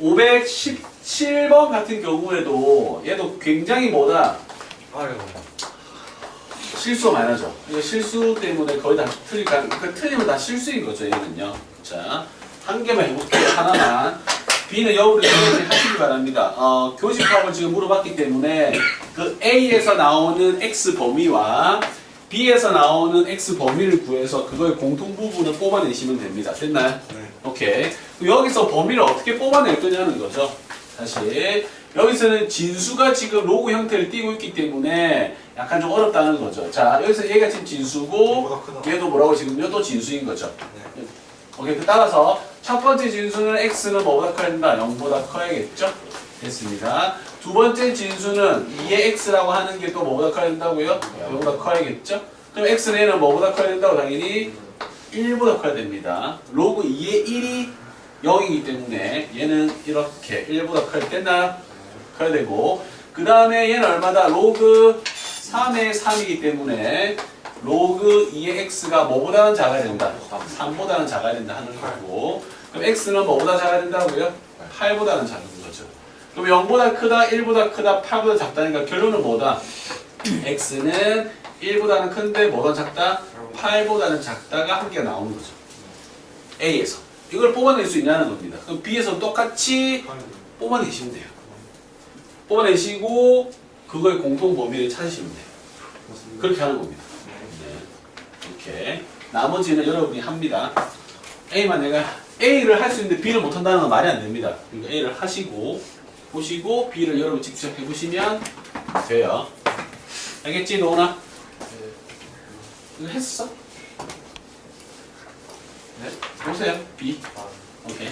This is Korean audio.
517번 같은 경우에도 얘도 굉장히 뭐다 아유. 많이 나죠. 이거 실수 때문에 거의 다 틀리니까 그 틀리면 다 실수인 거죠 얘는요. 자, 한 개만 해볼게요. 하나만. B는 여부를 하시기 바랍니다. 어, 교집합을 지금 물어봤기 때문에 그 A에서 나오는 X 범위와 B에서 나오는 X 범위를 구해서 그거의 공통 부분을 뽑아내시면 됩니다. 됐나요? 네. 오케이. 여기서 범위를 어떻게 뽑아낼 거냐는 거죠. 사실 여기서는 진수가 지금 로그 형태를 띠고 있기 때문에 약간 좀 어렵다는 거죠. 자, 여기서 얘가 지금 진수고. 얘도 뭐라고 지금요? 또 진수인 거죠. 네. 오케이. 그 따라서 첫 번째 진수는 x는 뭐보다 커야 된다? 0보다 커야겠죠? 됐습니다. 두 번째 진수는 2의 x라고 하는 게 또 뭐보다 커야 된다고요? 0보다 커야겠죠? 그럼 x는 얘는 뭐보다 커야 된다고 당연히 1보다 커야 됩니다. 로그 2의 1이 0이기 때문에 얘는 이렇게 1보다 커야 됐나요? 커야 되고 그 다음에 얘는 얼마다? 로그 3의 3이기 때문에 로그 2의 x가 뭐보다는 작아야 된다? 3보다는 작아야 된다 하는 거고 그럼 x는 뭐보다 작아야 된다고요? 8보다는 작은 거죠. 그럼 0보다 크다, 1보다 크다, 8보다 작다니까 결론은 뭐다? x는 1보다는 큰데 뭐보다 작다? 8보다는 작다가 한 개가 나오는 거죠. A에서. 이걸 뽑아낼 수 있냐는 겁니다. 그럼 B에서 똑같이 뽑아내시면 돼요. 뽑아내시고 그거의 공통 범위를 찾으시면 돼요. 그렇게 하는 겁니다. 네. 이렇게 나머지는 여러분이 합니다. A만 내가 A를 할 수 있는데 B를 못 한다는 건 말이 안 됩니다. 그러니까 A를 하시고 보시고 B를 여러분 직접 해보시면 돼요. 알겠지, 노나? 이거 했어? 네. 보세요. B. 오케이.